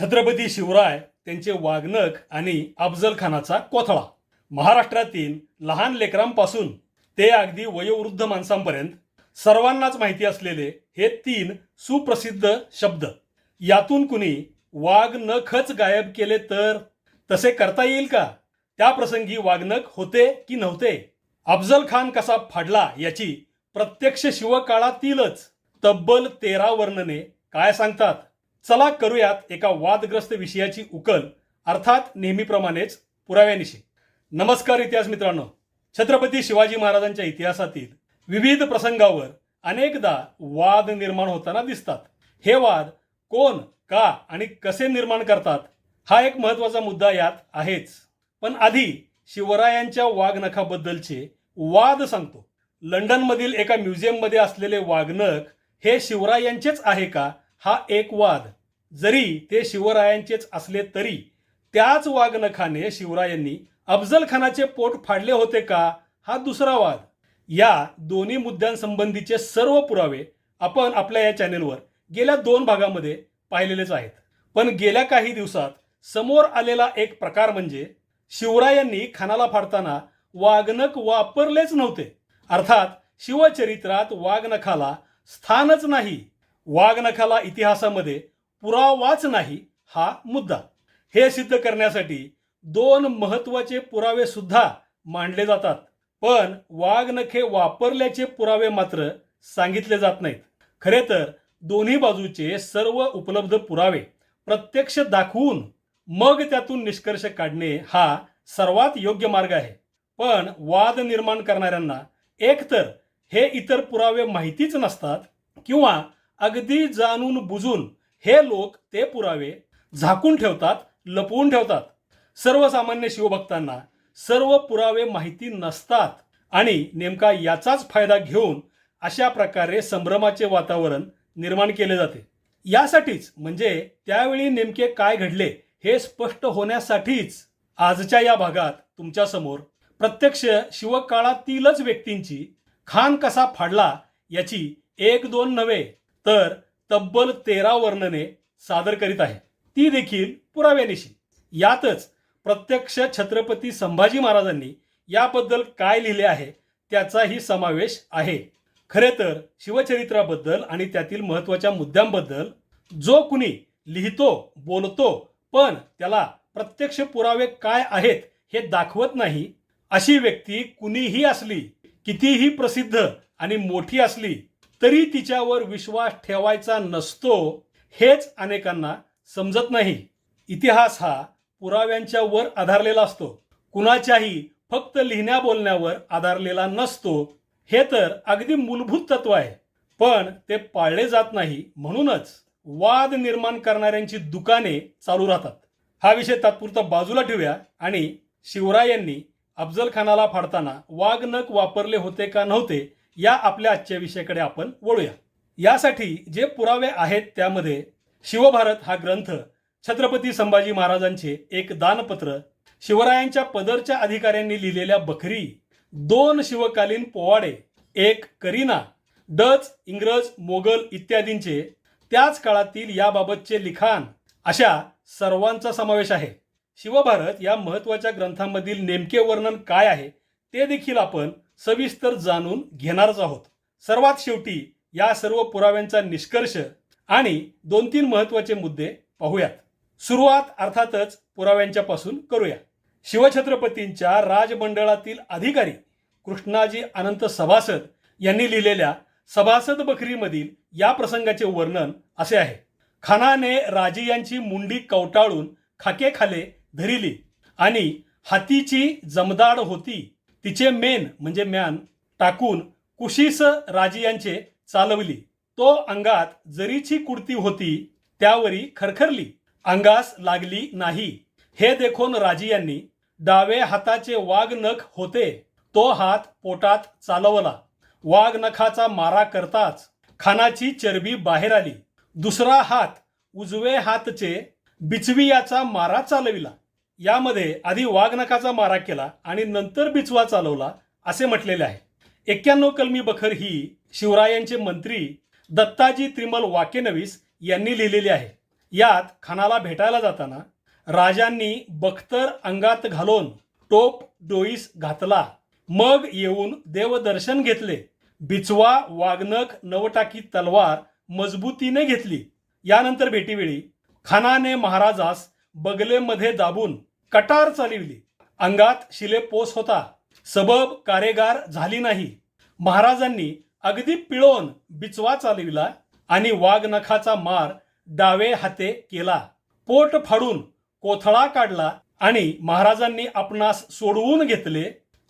छत्रपती शिवराय त्यांचे वागणक आणि अफजल खानाचा कोथळा. महाराष्ट्रातील लहान लेकरांपासून ते अगदी वयोवृद्ध माणसांपर्यंत सर्वांनाच माहिती असलेले हे तीन सुप्रसिद्ध शब्द. यातून कुणी वाघ नखच गायब केले तर तसे करता येईल का? त्या प्रसंगी वाघनख होते की नव्हते? अफजल खान कसा फाडला याची प्रत्यक्ष शिवकाळातीलच तब्बल तेरा वर्णने काय सांगतात? चला करूयात एका वादग्रस्त विषयाची उकल. अर्थात नेहमीप्रमाणेच पुराव्यानिशी. नमस्कार इतिहास मित्रांनो. छत्रपती शिवाजी महाराजांच्या इतिहासातील विविध प्रसंगावर अनेकदा वाद निर्माण होताना दिसतात. हे वाद कोण का आणि कसे निर्माण करतात हा एक महत्त्वाचा मुद्दा यात आहेच. पण आधी शिवरायांच्या वाघनखाबद्दलचे वाद सांगतो. लंडनमधील एका म्युझियममध्ये असलेले वाघनख हे शिवरायांचेच आहे का हा एक वाद. जरी ते शिवरायांचेच असले तरी त्याच वाघनखाने शिवरायांनी अफजल खानाचे पोट फाडले होते का हा दुसरा वाद. या दोन्ही मुद्द्यांसंबंधीचे सर्व पुरावे आपण आपल्या या चॅनेलवर गेल्या दोन भागामध्ये पाहिलेलेच आहेत. पण गेल्या काही दिवसात समोर आलेला एक प्रकार म्हणजे शिवरायांनी खानाला फाडताना वाघनख वापरलेच नव्हते. अर्थात शिवचरित्रात वाघनखाला स्थानच नाही. वाघनखाला इतिहासामध्ये पुरावाच नाही हा मुद्दा. हे सिद्ध करण्यासाठी दोन महत्त्वाचे पुरावे सुद्धा मांडले जातात. पण वाघनखे वापरल्याचे पुरावे मात्र सांगितले जात नाहीत. खरे तर दोन्ही बाजूचे सर्व उपलब्ध पुरावे प्रत्यक्ष दाखवून मग त्यातून निष्कर्ष काढणे हा सर्वात योग्य मार्ग आहे. पण वाद निर्माण करणाऱ्यांना एकतर हे इतर पुरावे माहितीच नसतात किंवा अगदी जाणून बुजून हे लोक ते पुरावे झाकून ठेवतात लपवून ठेवतात. सर्वसामान्य शिवभक्तांना सर्व पुरावे माहिती नसतात आणि नेमका याचाच फायदा घेऊन अशा प्रकारे संभ्रमाचे वातावरण निर्माण केले जाते. यासाठीच म्हणजे त्यावेळी नेमके काय घडले हे स्पष्ट होण्यासाठीच आजच्या या भागात तुमच्यासमोर प्रत्यक्ष शिवकाळातीलच व्यक्तींची खान कसा फाडला याची एक दोन नव्हे तर तब्बल तेरा वर्णने सादर करीत आहे ती देखील पुराव्यानिशी. यातच प्रत्यक्ष छत्रपती संभाजी महाराजांनी याबद्दल काय लिहिले आहे त्याचाही समावेश आहे. खरे तर शिवचरित्राबद्दल आणि त्यातील महत्त्वाच्या मुद्द्यांबद्दल जो कुणी लिहितो बोलतो पण त्याला प्रत्यक्ष पुरावे काय आहेत हे दाखवत नाही अशी व्यक्ती कुणीही असली कितीही प्रसिद्ध आणि मोठी असली तरी तिच्यावर विश्वास ठेवायचा नसतो हेच अनेकांना समजत नाही. इतिहास हा पुराव्यांच्या वर आधारलेला असतो. कुणाच्याही फक्त लिहिण्या बोलण्यावर आधारलेला नसतो हे तर अगदी मूलभूत तत्व आहे. पण ते पाळले जात नाही म्हणूनच वाद निर्माण करणाऱ्यांची दुकाने चालू राहतात. हा विषय तात्पुरता बाजूला ठेवूया आणि शिवरायांनी अफजल खानाला फाडताना वाघनख वापरले होते का नव्हते या आपल्या आजच्या विषयाकडे आपण वळूया. यासाठी जे पुरावे आहेत त्यामध्ये शिवभारत हा ग्रंथ छत्रपती संभाजी महाराजांचे एक दानपत्र शिवरायांच्या पदरच्या अधिकाऱ्यांनी लिहिलेल्या बखरी दोन शिवकालीन पोवाडे एक करीना डच इंग्रज मोगल इत्यादींचे त्याच काळातील याबाबतचे लिखाण अशा सर्वांचा समावेश आहे. शिवभारत या महत्त्वाच्या ग्रंथांमधील नेमके वर्णन काय आहे ते देखील आपण सविस्तर जाणून घेणारच आहोत. सर्वात शेवटी या सर्व पुराव्यांचा निष्कर्ष आणि दोन तीन महत्त्वाचे मुद्दे पाहूयात. सुरुवात अर्थातच पुराव्यांच्या पासून करूया. शिवछत्रपतींच्या राजमंडळातील अधिकारी कृष्णाजी अनंत सभासद यांनी लिहिलेल्या सभासद बखरीमधील या प्रसंगाचे वर्णन असे आहे. खानाने राजे यांची मुंडी कवटाळून खाके खाले धरिली आणि हातीची जमदाड होती. तिचे मेन म्हणजे म्यान टाकून कुशीस राजियांचे चालवली. तो अंगात जरीची कुडती होती त्यावरी खरखरली. अंगास लागली नाही. हे देखून राजियांनी डावे हाताचे वाघ नख होते. तो हात पोटात चालवला. वाघ नखाचा मारा करताच खानाची चरबी बाहेर आली. दुसरा हात उजवे हातचे बिचवियाचा मारा चालविला. यामध्ये आधी वाघनकाचा मारा केला आणि नंतर बिचवा चालवला असे म्हटलेले आहे. एक्क्याण्णव कलमी बखर ही शिवरायांचे मंत्री दत्ताजी त्रिमल वाकेनवीस यांनी लिहिलेली आहे. यात खानाला भेटायला जाताना राजांनी बख्तर अंगात घालून टोप डोईस घातला. मग येऊन देवदर्शन घेतले. बिचवा वागनख नवटाकी तलवार मजबूतीने घेतली. यानंतर भेटीवेळी खानाने महाराजास बगलेमध्ये दाबून कटार चालविली. अंगात शिलेपोस होता. सबब कारेगार झाली नाही. महाराजांनी अगदी पिळवून बिचवा चालविला आणि वाघनखाचा मार डावे हाते केला. पोट फाडून कोथळा काढला आणि महाराजांनी आपणास सोडवून घेतले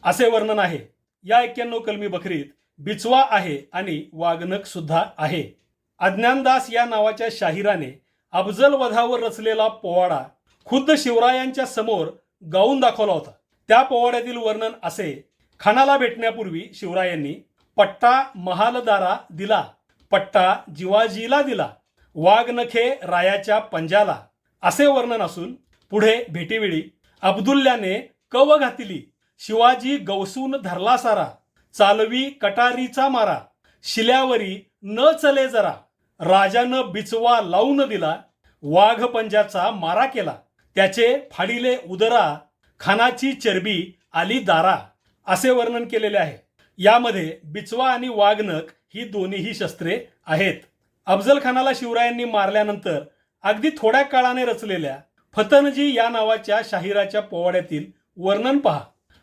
असे वर्णन आहे. या एक्क्याण्णव कलमी बकरीत बिचवा आहे आणि वाघनख सुद्धा आहे. अज्ञानदास या नावाच्या शाहिराने अफजल वधावर रचलेला पोवाडा खुद्द शिवरायांच्या समोर गाऊन दाखवला होता. त्या पोवाड्यातील वर्णन असे खानाला भेटण्यापूर्वी शिवरायांनी पट्टा महालदारा दिला पट्टा जिवाजीला दिला वाघनखे रायाच्या पंजाला. असे वर्णन असून पुढे भेटीवेळी अब्दुल्ल्याने कव घातली शिवाजी गवसून धरला सारा चालवी कटारीचा मारा शिल्यावरी न चले जरा राजानं बिचवा लावून दिला वाघ पंजाचा मारा केला. त्याचे फाडिले उदरा खानाची चरबी आली दारा असे वर्णन केलेले आहे. यामध्ये बिचवा आणि वाघनख ही दोन्हीही शस्त्रे आहेत. अफजल खानाला शिवरायांनी मारल्यानंतर अगदी थोड्या काळाने रचलेल्या फतनजी या नावाच्या शाहिराच्या पोवाड्यातील वर्णन पहा.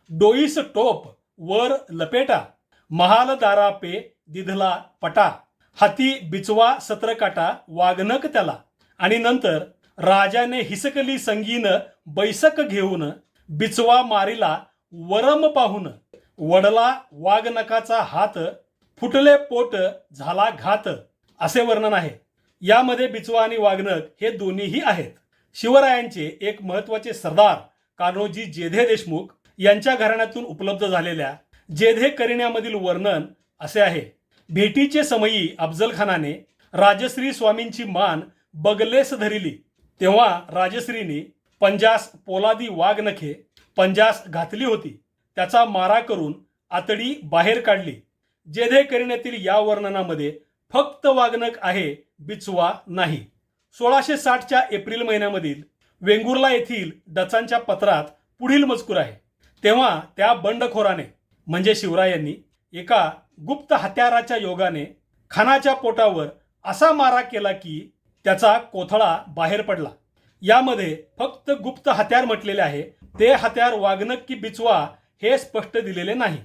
डोईस टोप वर लपेटा महाल दारा पे दिधला पटा. हाती बिचवा सत्रकाटा वाघनक त्याला. आणि नंतर राजाने हिसकली संगीन बैसक घेऊन बिचवा मारिला वरम पाहून वडला वाघनकाचा हात फुटले पोट झाला घात असे वर्णन आहे. यामध्ये बिचवा आणि वाघनक हे दोन्हीही आहेत. शिवरायांचे एक महत्त्वाचे सरदार कान्होजी जेधे देशमुख यांच्या घराण्यातून उपलब्ध झालेल्या जेधे करिण्यामधील वर्णन असे आहे. भेटीचे समयी अफजल खानाने राजश्री स्वामींची मान बगलेस धरिली. तेव्हा राजश्रीने पंजास पोलादी वाघनखे पंजास घातली होती. त्याचा मारा करून आतडी बाहेर काढली. जेधे करिण्यातील या वर्णनामध्ये फक्त वाघनक आहे बिचवा नाही. सोळाशे साठच्या एप्रिल महिन्यामधील वेंगुर्ला येथील डचांच्या पत्रात पुढील मजकूर आहे. तेव्हा त्या बंडखोराने म्हणजे शिवरायांनी एका गुप्त हत्याराच्या योगाने खानाच्या पोटावर असा मारा केला की त्याचा कोथळा बाहेर पडला. यामध्ये फक्त गुप्त हत्यार म्हटलेले आहे. ते हत्यार वागणक की बिचवा हे स्पष्ट दिलेले नाही.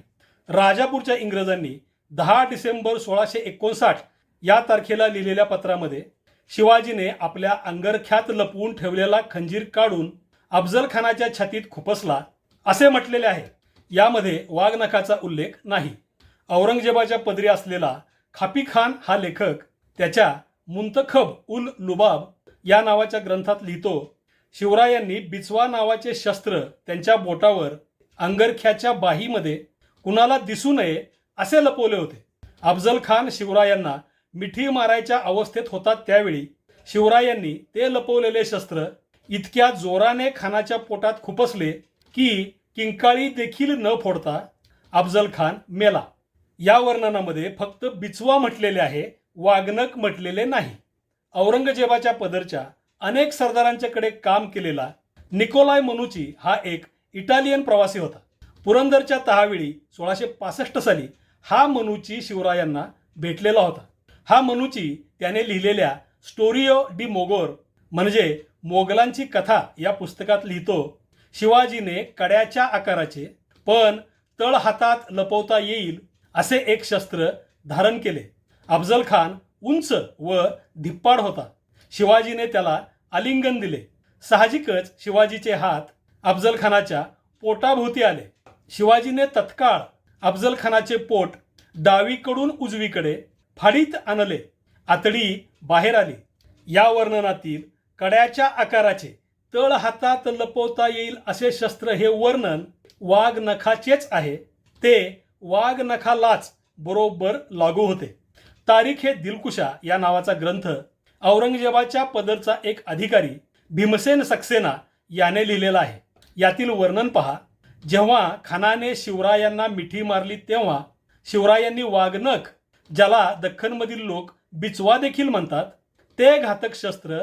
राजापूरच्या इंग्रजांनी दहा डिसेंबर सोळाशे एकोणसाठ या तारखेला लिहिलेल्या पत्रामध्ये शिवाजीने आपल्या अंगरख्यात लपवून ठेवलेला खंजीर काढून अफजल खानाच्या छातीत खुपसला असे म्हटलेले आहे. यामध्ये वाघनखाचा उल्लेख नाही. औरंगजेबाच्या पदरी असलेला खापी खान हा लेखक त्याच्या मुंतखब उल लुबाब या नावाच्या ग्रंथात लिहितो शिवरायांनी बिचवा नावाचे शस्त्र त्यांच्या बोटावर अंगरख्याच्या बाहीमध्ये कुणाला दिसू नये असे लपवले होते. अफजल खान शिवरायांना मिठी मारायच्या अवस्थेत होता त्यावेळी शिवरायांनी ते लपवलेले शस्त्र इतक्या जोराने खानाच्या पोटात खुपसले की किंकाळी देखील न फोडता अफजल खान मेला. या वर्णनामध्ये फक्त बिचवा म्हटलेले आहे वागणक म्हटलेले नाही. औरंगजेबाच्या पदरच्या अनेक सरदारांच्याकडे काम केलेला निकोलाय मनुची हा एक इटालियन प्रवासी होता. पुरंदरच्या तहावेळी सोळाशे पासष्ट साली हा मनुची शिवरायांना भेटलेला होता. हा मनुची त्याने लिहिलेल्या स्टोरिओ डी मोगोर म्हणजे मोगलांची कथा या पुस्तकात लिहितो शिवाजीने कड्याच्या आकाराचे पण तळ हातात लपवता येईल असे एक शस्त्र धारण केले. अफजल खान उंच व धिप्पाड होता. शिवाजीने त्याला आलिंगन दिले. साहजिकच शिवाजीचे हात अफजल खानाच्या पोटाभोवती आले. शिवाजीने तत्काळ अफजल खानाचे पोट डावीकडून उजवीकडे फाडीत आणले. आतडी बाहेर आली. या वर्णनातील कड्याच्या आकाराचे तळ हातात लपवता येईल असे शस्त्र हे वर्णन वाघ नखाचेच आहे. ते वाघ नखालाच बरोबर लागू होते. तारीख हे दिलकुशा या नावाचा ग्रंथ औरंगजेबाच्या पदरचा एक अधिकारी भीमसेन सक्सेना याने लिहिलेला आहे. यातील वर्णन पहा. जेव्हा खानाने शिवरायांना मिठी मारली तेव्हा शिवरायांनी वाघनख ज्याला दख्खनमधील लोक बिचवा देखील म्हणतात ते घातक शस्त्र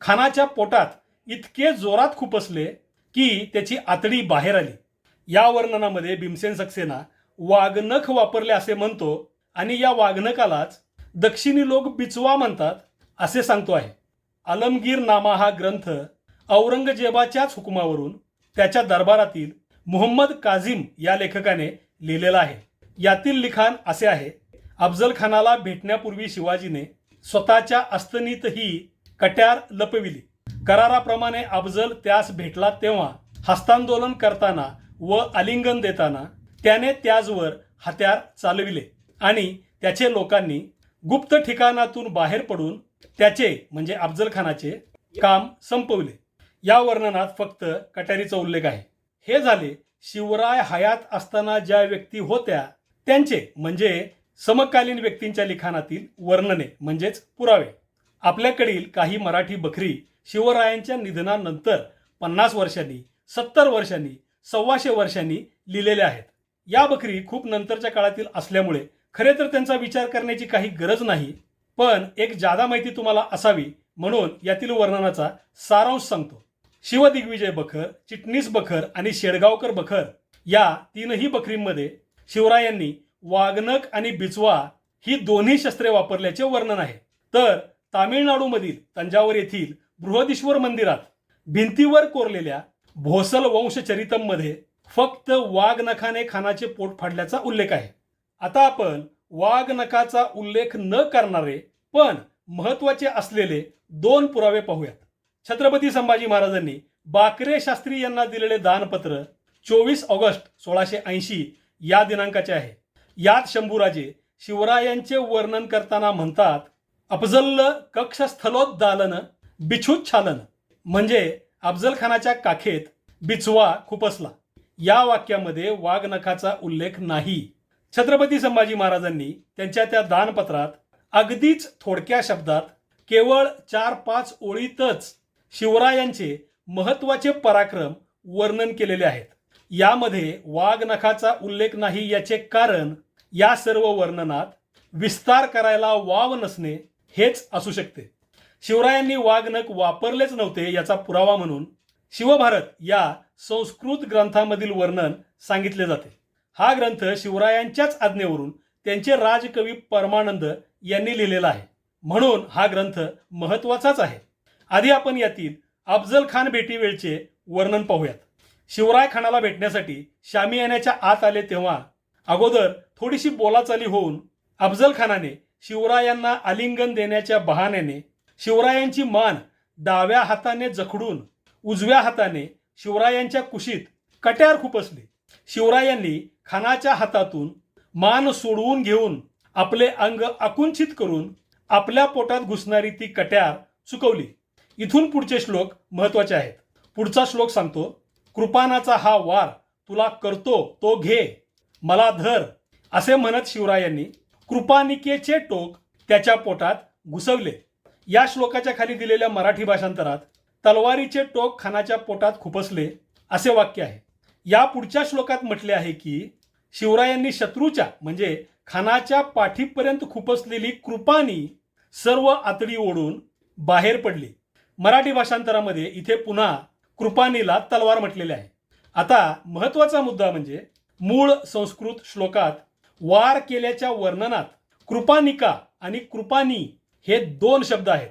खानाच्या पोटात इतके जोरात खुपसले की त्याची आतडी बाहेर आली. या वर्णनामध्ये भीमसेन सक्सेना वाघनख वापरले असे म्हणतो आणि या वाघनकालाच दक्षिणी लोक बिचवा म्हणतात असे सांगतो आहे. आलमगीर नामा हा ग्रंथ औरंगजेबाच्याच हुकुमावरून त्याच्या दरबारातील मोहम्मद काझिम या लेखकाने लिहिलेला आहे. यातील लिखाण असे आहे अफजल खानाला भेटण्यापूर्वी शिवाजीने स्वतःच्या अस्तनीत ही कट्यार लपविली. कराराप्रमाणे अफजल त्यास भेटला तेव्हा हस्तांदोलन करताना व आलिंगन देताना त्याने त्याचवर हत्यार चालविले. आणि त्याचे लोकांनी गुप्त ठिकाणातून बाहेर पडून त्याचे म्हणजे अफजल खानाचे काम संपवले. या वर्णनात फक्त कट्यारीचा उल्लेख आहे. हे झाले शिवराय हयात असताना ज्या व्यक्ती होत्या त्यांचे म्हणजे समकालीन व्यक्तींच्या लिखाणातील वर्णने म्हणजेच पुरावे. आपल्याकडील काही मराठी बखरी शिवरायांच्या निधनानंतर पन्नास वर्षांनी सत्तर वर्षांनी सव्वाशे वर्षांनी लिहिलेल्या आहेत. या बखरी खूप नंतरच्या काळातील असल्यामुळे खरे तर त्यांचा विचार करण्याची काही गरज नाही पण एक जादा माहिती तुम्हाला असावी म्हणून यातील वर्णनाचा सारांश सांगतो. शिवदिग्विजय बखर चिटणीस बखर आणि शेडगावकर बखर या तीनही बखरींमध्ये शिवरायांनी वाघनक आणि बिचवा ही दोन्ही शस्त्रे वापरल्याचे वर्णन आहे. तर तामिळनाडूमधील तंजावर येथील बृहदीश्वर मंदिरात भिंतीवर कोरलेल्या भोसल वंशचरितममध्ये फक्त वाघनखाने खानाचे पोट फाडल्याचा उल्लेख आहे. आता आपण वाघनखाचा उल्लेख न करणारे पण महत्त्वाचे असलेले दोन पुरावे पाहूयात. छत्रपती संभाजी महाराजांनी बाकरे शास्त्री यांना दिलेले दानपत्र चोवीस ऑगस्ट सोळाशे ऐंशी या दिनांकाचे आहे. यात शंभूराजे शिवरायांचे वर्णन करताना म्हणतात अफजल कक्षस्थलोद्दालन बिछुच्छालन म्हणजे अफजल खानाच्या काखेत बिचवा खुपसला. या वाक्यामध्ये वाघनखाचा उल्लेख नाही. छत्रपती संभाजी महाराजांनी त्यांच्या त्या दानपत्रात अगदीच थोडक्या शब्दात केवळ चार पाच ओळीतच शिवरायांचे महत्त्वाचे पराक्रम वर्णन केलेले आहेत. यामध्ये वाघनखाचा उल्लेख नाही याचे कारण या सर्व वर्णनात विस्तार करायला वाव नसणे हेच असू शकते. शिवरायांनी वाघनख वापरलेच नव्हते याचा पुरावा म्हणून शिवभारत या संस्कृत ग्रंथामधील वर्णन सांगितले जाते. हा ग्रंथ शिवरायांच्याच आज्ञेवरून त्यांचे राजकवी परमानंद यांनी लिहिलेला आहे. म्हणून हा ग्रंथ महत्वाचाच आहे. आधी आपण यातील अफजल खान भेटीवेळचे वर्णन पाहूयात. शिवराय खानाला भेटण्यासाठी शामियान्याच्या आत आले तेव्हा अगोदर थोडीशी बोलाचाली होऊन अफजल खानाने शिवरायांना आलिंगन देण्याच्या बहाण्याने शिवरायांची मान डाव्या हाताने जखडून उजव्या हाताने शिवरायांच्या कुशीत कट्यार खुपसली. शिवरायांनी खानाच्या हातातून मान सोडवून घेऊन आपले अंग आकुंचित करून आपल्या पोटात घुसणारी ती कट्यार चुकवली. इथून पुढचे श्लोक महत्त्वाचे आहेत. पुढचा श्लोक सांगतो कृपानाचा हा वार तुला करतो तो घे मला धर असे म्हणत शिवरायांनी कृपानिकेचे टोक त्याच्या पोटात घुसवले. या श्लोकाच्या खाली दिलेल्या मराठी भाषांतरात तलवारीचे टोक खानाच्या पोटात खुपसले असे वाक्य आहे. या पुढच्या श्लोकात म्हटले आहे की शिवरायांनी शत्रूच्या म्हणजे खानाच्या पाठीपर्यंत खुपसलेली कृपानी सर्व आतडी ओढून बाहेर पडली. मराठी भाषांतरामध्ये इथे पुन्हा कृपानीला तलवार म्हटलेले आहे. आता महत्त्वाचा मुद्दा म्हणजे मूळ संस्कृत श्लोकात वार केल्याच्या वर्णनात कृपानिका आणि कृपानी हे दोन शब्द आहेत.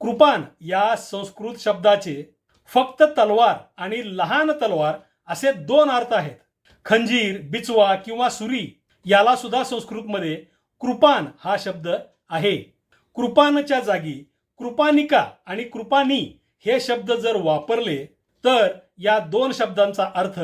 कृपान या संस्कृत शब्दाचे फक्त तलवार आणि लहान तलवार असे दोन अर्थ आहेत. खंजीर बिचवा किंवा सुरी याला सुद्धा संस्कृतमध्ये कृपान हा शब्द आहे. कृपानच्या जागी कृपानिका आणि कृपानी हे शब्द जर वापरले तर या दोन शब्दांचा अर्थ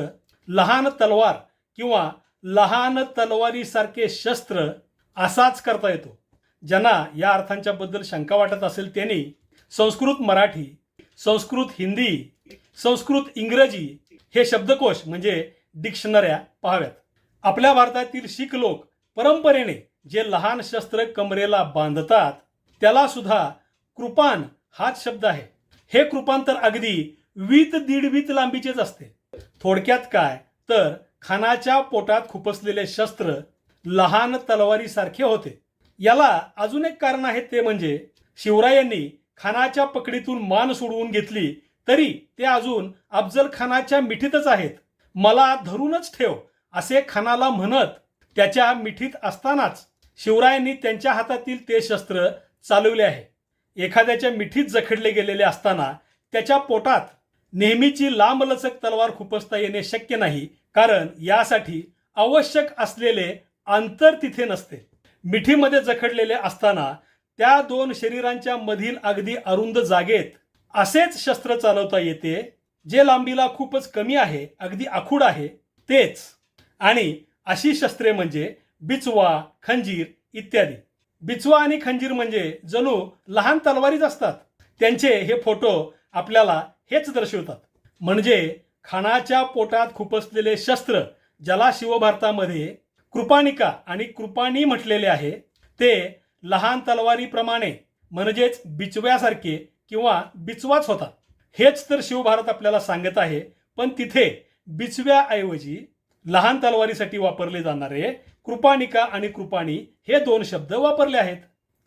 लहान तलवार किंवा लहान तलवारीसारखे शस्त्र असाच करता येतो. ज्यांना या अर्थांच्या बद्दल शंका वाटत असेल त्यांनी संस्कृत मराठी संस्कृत हिंदी संस्कृत इंग्रजी हे शब्दकोश म्हणजे डिक्शनऱ्या पाहाव्यात. आपल्या भारतातील शीख लोक परंपरेने जे लहान शस्त्र कमरेला बांधतात त्याला सुद्धा कृपान हाच शब्द आहे. हे कृपांतर अगदी वीत दीड वीत लांबीचेच असते. थोडक्यात काय? तर खानाच्या पोटात खुपसलेले शस्त्र लहान तलवारीसारखे होते. याला अजून एक कारण आहे ते म्हणजे शिवरायांनी खानाच्या पकडीतून मान सोडवून घेतली तरी ते अजून अफजल खानाच्या मिठीतच आहेत. मला धरूनच ठेव असे खानाला म्हणत त्याच्या मिठीत असतानाच शिवरायांनी त्यांच्या हातातील ते शस्त्र चालवले आहे. एखाद्याच्या मिठीत जखडले गेलेले असताना त्याच्या पोटात नेहमीची लांबलचक तलवार खुपसता येणे शक्य नाही कारण यासाठी आवश्यक असलेले अंतर तिथे नसते. मिठीमध्ये जखडलेले असताना त्या दोन शरीरांच्या मधील अगदी अरुंद जागेत असेच शस्त्र चालवता येते जे लांबीला खूपच कमी आहे अगदी आखूड आहे तेच. आणि अशी शस्त्रे म्हणजे बिचवा खंजीर इत्यादी. बिचवा आणि खंजीर म्हणजे जणू लहान तलवारीच असतात. त्यांचे हे फोटो आपल्याला हेच दर्शवतात. म्हणजे खानाच्या पोटात खुपसलेले शस्त्र ज्याला शिवभारतामध्ये कृपाणिका आणि कृपाणी म्हटलेले आहे ते लहान तलवारीप्रमाणे म्हणजेच बिचव्यासारखे किंवा बिचवाच होता. हेच तर शिवभारत आपल्याला सांगत आहे. पण तिथे बिचव्याऐवजी लहान तलवारीसाठी वापरले जाणारे कृपानिका आणि कृपाणी हे दोन शब्द वापरले आहेत.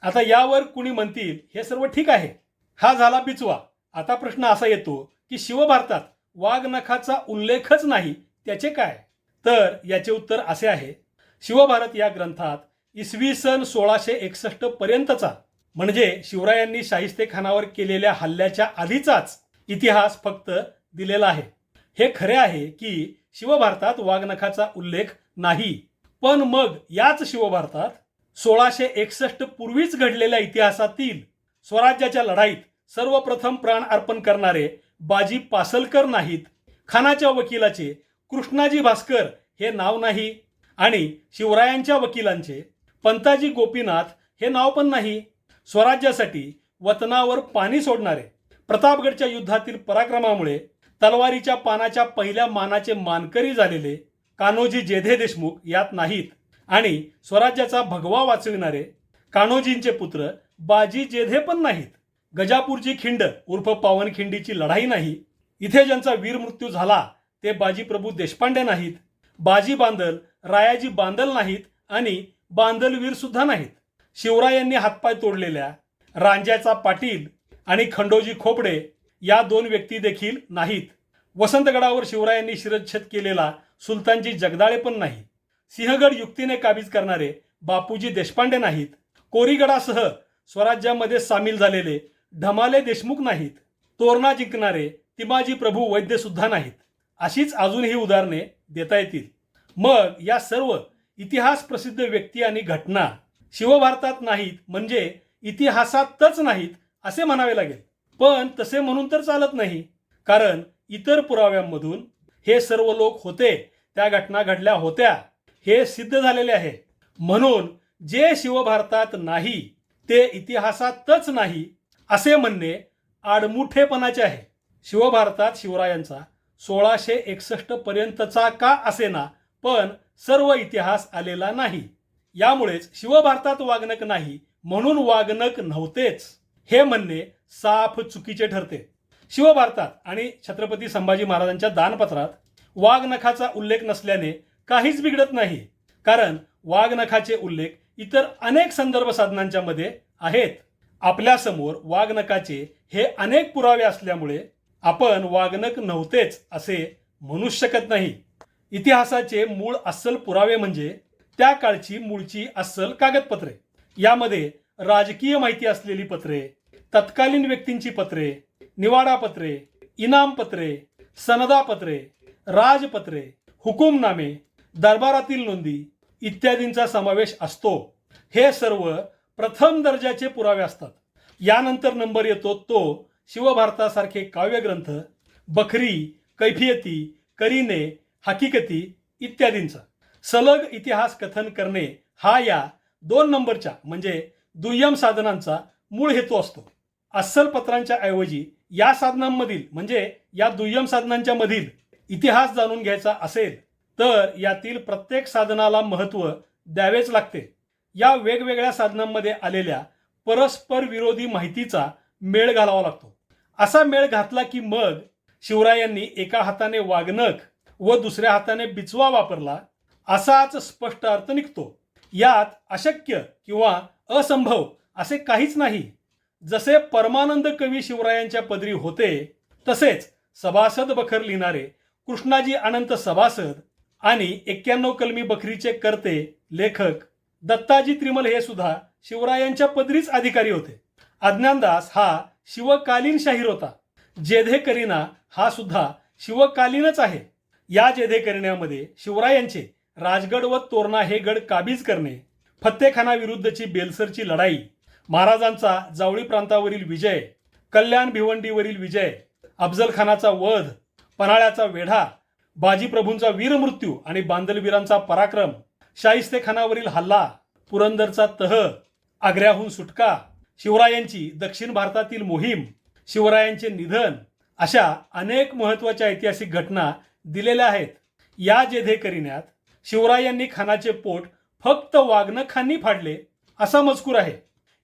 आता यावर कुणी म्हणतील हे सर्व ठीक आहे. हा झाला बिचवा. आता प्रश्न असा येतो की शिवभारतात वाघनखाचा उल्लेखच नाही त्याचे काय? तर याचे उत्तर असे आहे. शिवभारत या ग्रंथात इसवी सन सोळाशे एकसष्ट पर्यंतचा म्हणजे शिवरायांनी शाहिस्ते खानावर केलेल्या हल्ल्याच्या आधीचाच इतिहास फक्त दिलेला आहे. हे खरे आहे की शिवभारतात वाघनखाचा उल्लेख नाही. पण मग याच शिवभारतात सोळाशे एकसष्ट पूर्वीच घडलेल्या इतिहासातील स्वराज्याच्या लढाईत सर्वप्रथम प्राण अर्पण करणारे बाजी पासलकर नाहीत. खानाच्या वकिलाचे कृष्णाजी भास्कर हे नाव नाही आणि शिवरायांच्या वकिलांचे पंताजी गोपीनाथ हे नाव पण नाही. स्वराज्यासाठी वतनावर पाणी सोडणारे प्रतापगडच्या युद्धातील पराक्रमामुळे तलवारीच्या पानाच्या पहिल्या मानाचे मानकरी झालेले कान्होजी जेधे देशमुख यात नाहीत आणि स्वराज्याचा भगवा वाचविणारे कान्होजींचे पुत्र बाजी जेधे पण नाहीत. गजापूरची खिंड उर्फ पावनखिंडीची लढाई नाही. इथे ज्यांचा वीर मृत्यू झाला ते बाजी प्रभू देशपांडे नाहीत. बाजी बांदल रायाजी बांदल नाहीत आणि बांदलवीर सुद्धा नाहीत. शिवरायांनी हातपाय तोडलेल्या रांजाचा पाटील आणि खंडोजी खोपडे या दोन व्यक्ती देखील नाहीत. वसंतगडावर शिवरायांनी शिरच्छेद केलेला सुलतानजी जगदाळे पण नाही. सिंहगड युक्तीने काबीज करणारे बापूजी देशपांडे नाहीत. कोरीगडासह स्वराज्यामध्ये सामील झालेले ढमाले देशमुख नाहीत. तोरणा जिंकणारे तिमाजी प्रभू वैद्य सुद्धा नाहीत. अशीच अजूनही उदाहरणे देता येतील. मग या सर्व इतिहास प्रसिद्ध व्यक्ती आणि घटना शिवभारतात नाहीत म्हणजे इतिहासातच नाहीत असे म्हणावे लागेल. पण तसे म्हणून तर चालत नाही कारण इतर पुराव्यांमधून हे सर्व लोक होते त्या घटना घडल्या होत्या हे सिद्ध झालेले आहे. म्हणून जे शिवभारतात नाही ते इतिहासातच नाही असे म्हणणे आडमुठेपणाचे आहे. शिवभारतात शिवरायांचा सोळाशे एकसष्ट पर्यंतचा का असेना पण सर्व इतिहास आलेला नाही. यामुळेच शिवभारतात वागणक नाही म्हणून वागणक नव्हतेच. हे म्हणणे साफ चुकीचे ठरते. शिवभारतात आणि छत्रपती संभाजी महाराजांच्या दानपत्रात वाघनखाचा उल्लेख नसल्याने काहीच बिघडत नाही कारण वाघनखाचे उल्लेख इतर अनेक संदर्भ साधनांच्या मध्ये आहेत. आपल्यासमोर वाघनखाचे हे अनेक पुरावे असल्यामुळे आपण वागणक नव्हतेच असे म्हणूच शकत नाही. इतिहासाचे मूळ अस्सल पुरावे म्हणजे त्या काळची मूळची अस्सल कागदपत्रे. यामध्ये राजकीय माहिती असलेली पत्रे तत्कालीन व्यक्तींची पत्रे निवाडा पत्रे इनाम पत्रे सनदा पत्रे राजपत्रे हुकुमनामे दरबारातील नोंदी इत्यादींचा समावेश असतो. हे सर्व प्रथम दर्जाचे पुरावे असतात. यानंतर नंबर येतो तो शिवभारतासारखे काव्यग्रंथ बखरी कैफियती करीने हकीकती इत्यादींचा. सलग इतिहास कथन करणे हा या दोन नंबरच्या म्हणजे दुय्यम साधनांचा मूळ हेतू असतो. अस्सल पत्रांच्या ऐवजी या साधनांमधील म्हणजे या दुय्यम साधनांच्या मधील इतिहास जाणून घ्यायचा असेल तर यातील प्रत्येक साधनाला महत्त्व द्यावेच लागते. या वेगवेगळ्या साधनांमध्ये आलेल्या परस्पर विरोधी माहितीचा मेळ घालावा लागतो. असा मेळ घातला की मग शिवरायांनी एका हाताने वागणक व दुसऱ्या हाताने बिचवा वापरला असाच स्पष्ट अर्थ निघतो. यात अशक्य किंवा असंभव असे काहीच नाही. जसे परमानंद कवी शिवरायांच्या पदरी होते तसेच सभासद बखर लिहिणारे कृष्णाजी अनंत सभासद आणि एक्क्याण्णव कलमी बखरीचे कर्ते लेखक दत्ताजी त्रिमल हे सुद्धा शिवरायांच्या पदरीच अधिकारी होते. अज्ञानदास हा शिवकालीन शाहीर होता. जेधेकरीना हा सुद्धा शिवकालीनच आहे. या जेधेकरिण्यामध्ये शिवरायांचे राजगड व तोरणा हे गड काबीज करणे फत्तेखाना विरुद्धची बेलसरची लढाई महाराजांचा जावळी प्रांतावरील विजय कल्याण भिवंडीवरील विजय अफजलखानाचा वध पन्हाळ्याचा वेढा बाजीप्रभूंचा वीरमृत्यू आणि बांदलवीरांचा पराक्रम शाहिस्तेखानावरील हल्ला पुरंदरचा तह आग्र्याहून सुटका शिवरायांची दक्षिण भारतातील मोहीम शिवरायांचे निधन अशा अनेक महत्त्वाच्या ऐतिहासिक घटना दिलेल्या आहेत. या जेधेकरिण्यात शिवरायांनी खानाचे पोट फक्त वाघनखांनी फाडले असा मजकूर आहे.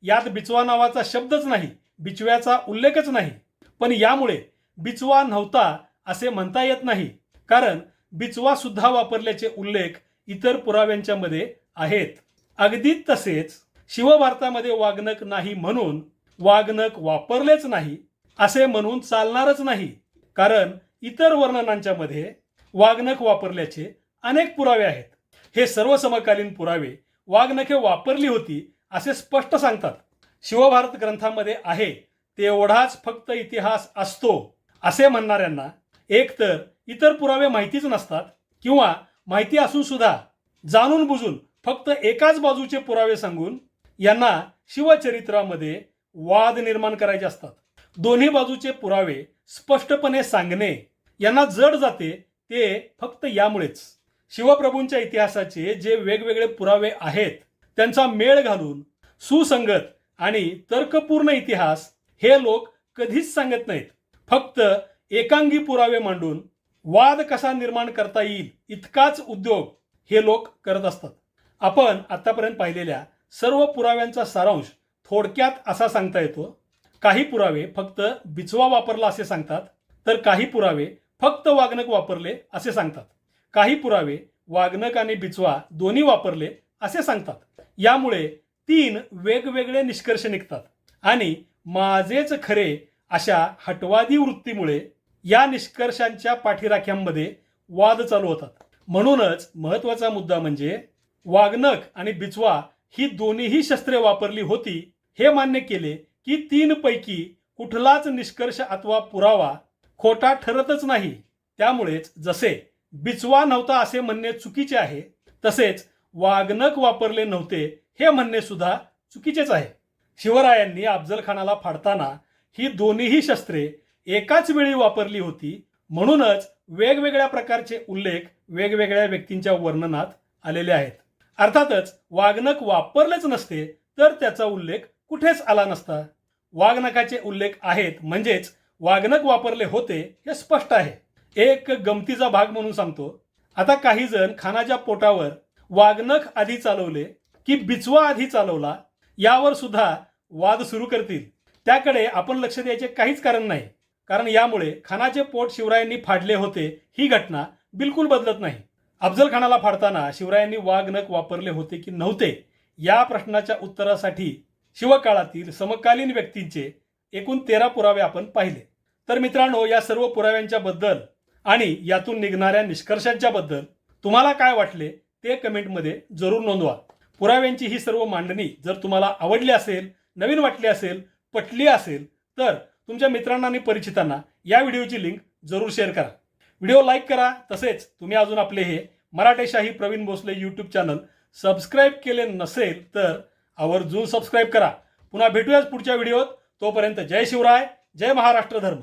यात बिचवा नावाचा शब्दच नाही बिचव्याचा उल्लेखच नाही. पण यामुळे बिचवा नव्हता असे म्हणता येत नाही कारण बिचवा सुद्धा वापरल्याचे उल्लेख इतर पुराव्यांच्या मध्ये आहेत. अगदी तसेच शिवभारतामध्ये वागणक नाही म्हणून वागणक वापरलेच नाही असे म्हणून चालणारच नाही. कारण इतर वर्णनांच्या मध्ये वागणक वापरल्याचे अनेक पुरावे आहेत. हे सर्व समकालीन पुरावे वाघनखे वापरली होती असे स्पष्ट सांगतात. शिवभारत ग्रंथामध्ये आहे तेवढाच फक्त इतिहास असतो. असे म्हणणाऱ्यांना एकतर इतर पुरावे माहितीच नसतात किंवा माहिती असून सुद्धा जाणून बुजून फक्त एकाच बाजूचे पुरावे सांगून यांना शिवचरित्रामध्ये वाद निर्माण करायचे असतात. दोन्ही बाजूचे पुरावे स्पष्टपणे सांगणे यांना जड जाते ते फक्त यामुळेच. शिवप्रभूंच्या इतिहासाचे जे वेगवेगळे पुरावे आहेत त्यांचा मेळ घालून सुसंगत आणि तर्कपूर्ण इतिहास हे लोक कधीच सांगत नाहीत. फक्त एकांगी पुरावे मांडून वाद कसा निर्माण करता येईल इतकाच उद्योग हे लोक करत असतात. आपण आतापर्यंत पाहिलेल्या सर्व पुराव्यांचा सारांश थोडक्यात असा सांगता येतो काही पुरावे फक्त बिचवा वापरला असे सांगतात तर काही पुरावे फक्त वागणक वापरले असे सांगतात. काही पुरावे वागणक आणि बिचवा दोन्ही वापरले असे सांगतात. यामुळे तीन वेगवेगळे निष्कर्ष निघतात. आणि माझेच खरे अशा हटवादी वृत्तीमुळे या निष्कर्षांच्या पाठीराख्यांमध्ये वाद चालू होतात. म्हणूनच महत्त्वाचा मुद्दा म्हणजे वागणक आणि बिचवा ही दोन्हीही शस्त्रे वापरली होती हे मान्य केले की तीन पैकी कुठलाच निष्कर्ष अथवा पुरावा खोटा ठरतच नाही. त्यामुळेच जसे बिचवा नव्हता असे म्हणणे चुकीचे आहे. तसेच वागणक वापरले नव्हते हे म्हणणे सुद्धा चुकीचेच आहे. शिवरायांनी अफजलखानाला फाडताना ही दोन्हीही शस्त्रे एकाच वेळी वापरली होती. म्हणूनच वेगवेगळ्या प्रकारचे उल्लेख वेगवेगळ्या व्यक्तींच्या वर्णनात आलेले आहेत. अर्थातच वागणक वापरलेच नसते तर त्याचा उल्लेख कुठेच आला नसता. वागणकाचे उल्लेख आहेत म्हणजेच वागणक वापरले होते हे स्पष्ट आहे. एक गमतीचा भाग म्हणून सांगतो. आता काही जण खानाच्या पोटावर वाघनख आधी चालवले की बिचवा आधी चालवला यावर सुद्धा वाद सुरू करतील. त्याकडे आपण लक्ष द्यायचे काहीच कारण नाही. कारण यामुळे खानाचे पोट शिवरायांनी फाडले होते ही घटना बिलकुल बदलत नाही. अफजल खानाला फाडताना शिवरायांनी वाघनक वापरले होते की नव्हते या प्रश्नाच्या उत्तरासाठी शिवकाळातील समकालीन व्यक्तींचे एकूण तेरा पुरावे आपण पाहिले. तर मित्रांनो या सर्व पुराव्यांच्या बद्दल आणि यातून निघणाऱ्या निष्कर्षांच्या बद्दल तुम्हाला काय वाटले ते कमेंटमध्ये जरूर नोंदवा. पुराव्यांची ही सर्व मांडणी जर तुम्हाला आवडली असेल नवीन वाटली असेल पटली असेल तर तुमच्या मित्रांना आणि परिचितांना या व्हिडिओची लिंक जरूर शेअर करा. व्हिडिओ लाईक करा तसेच तुम्ही अजून आपले हे Maratheshahi Pravin Bhosale YouTube channel subscribe केले नसेल तर आवर्जून सबस्क्राईब करा. पुन्हा भेटूयाच पुढच्या व्हिडिओत. तोपर्यंत जय शिवराय जय महाराष्ट्र धर्म.